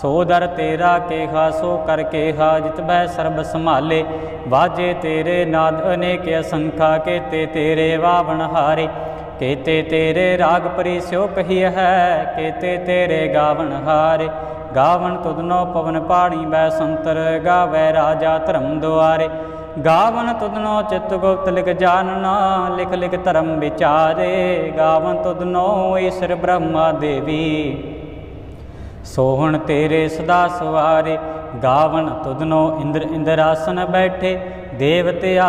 ਸੋ ਦਰ ਤੇਰਾ ਕੇਹਾ, ਸੋ ਕਰ ਕੇਹਾ, ਜਿਤ ਬੈ ਸਰਬ ਸੰਭਾਲੇ। ਵਾਜੇ ਤੇਰੇ ਨਾਦ ਅਨੇਕ ਅਸੰਖਾ, ਕੇਤੇ ਤੇਰੇ ਵਾਵਣ ਹਾਰੇ। ਕੇਤੇ ਤੇਰੇ ਰਾਗ ਪਰਿਸਿਓ ਕਹੀ ਹੈ, ਕੇਤੇ ਤੇਰੇ ਗਾਵਣ ਹਾਰੇ। ਗਾਵਣ ਤੁਧਨੋ ਪਵਨ ਪਾਣੀ ਬੈ ਸੰਤਰ, ਗਾਵੇ ਰਾਜਾ ਧਰਮ ਦੁਆਰੇ। ਗਾਵਨ ਤੁਧਨੋ ਚਿਤ ਗੁਪਤ ਲਿਖ ਜਾਣਨਾ ਲਿਖ ਲਿਖ ਧਰਮ ਵਿਚਾਰੇ। ਗਾਵਨ ਤੁਧਨੋ ਈਸ਼ਰ ਬ੍ਰਹਮਾ ਦੇਵੀ। ਸੋਹਣ ਤੇਰੇ ਸਦਾ ਸਵਾਰੇ ਗਾਵਣ ਤੁਧਨੋ ਇੰਦਰ ਇੰਦਰਾਸਨ ਬੈਠੇ ਦੇਵਤੇ ਆ